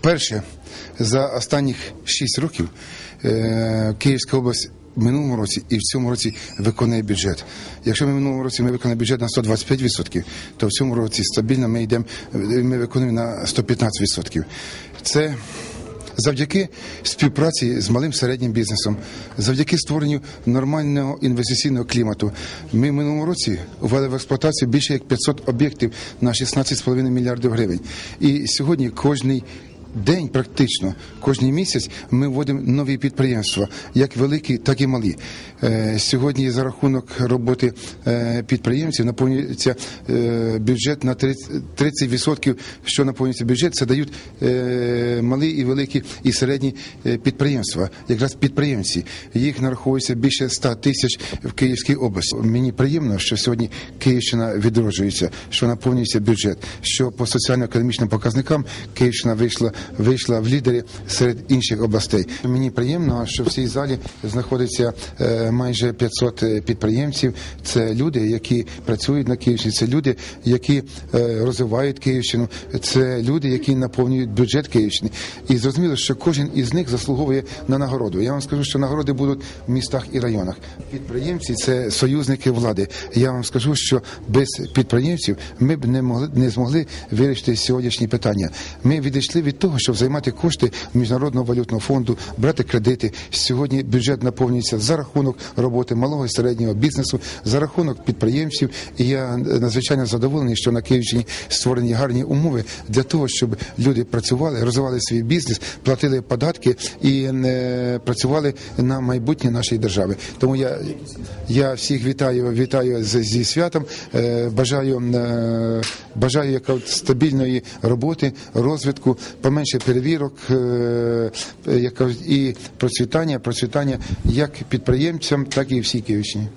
Вперше за останніх 6 років е, Київська область в минулому році і в цьому році виконує бюджет. Якщо ми в минулому році ми виконали бюджет на 125%, то в цьому році стабільно ми йдемо, ми виконуємо на 115%. Це завдяки співпраці з малим середнім бізнесом, завдяки створенню нормального інвестиційного клімату. Ми в минулому році ввели в експлуатацію більше як 500 об'єктів на 16,5 мільярдів гривень. І сьогодні кожний День практично кожний місяць ми вводимо нові підприємства, як великі, так і малі. Е, Сьогодні за рахунок роботи е, підприємців наповнюється е, бюджет на 30%, 30%, що наповнюється бюджет, це дають малі і великі і середні підприємства, якраз підприємці. Їх нараховується більше 100 тисяч в Київській області. Мені приємно, що сьогодні Київщина відроджується, що наповнюється бюджет, що по соціально-економічним показникам Київщина вийшла вийшла в лідері серед інших областей. Мені приємно, що в цій залі знаходиться е, майже 500 підприємців. Це люди, які працюють на Київщині, це люди, які е, розвивають Київщину, це люди, які наповнюють бюджет Київщини. І зрозуміло, що кожен із них заслуговує на нагороду. Я вам скажу, що нагороди будуть в містах і районах. Підприємці це союзники влади. Я вам скажу, що без підприємців ми б не могли не змогли вирішити сьогоднішні питання. Ми відійшли від того, щоб займати кошти міжнародного валютного фонду, брати кредити. Сьогодні бюджет наповнюється за рахунок роботи малого і середнього бізнесу, за рахунок підприємців. І я надзвичайно задоволений, що на Київщині створені гарні умови для того, щоб люди працювали, розвивали свій бізнес, платили податки і е, працювали на майбутнє нашої держави. Тому я, я всіх вітаю, вітаю зі святом. Е, Бажаю е, бажаю яка стабільної роботи, розвитку, поменше перевірок, е, яка і процвітання, процвітання як підприємцям, так і всій Київщині.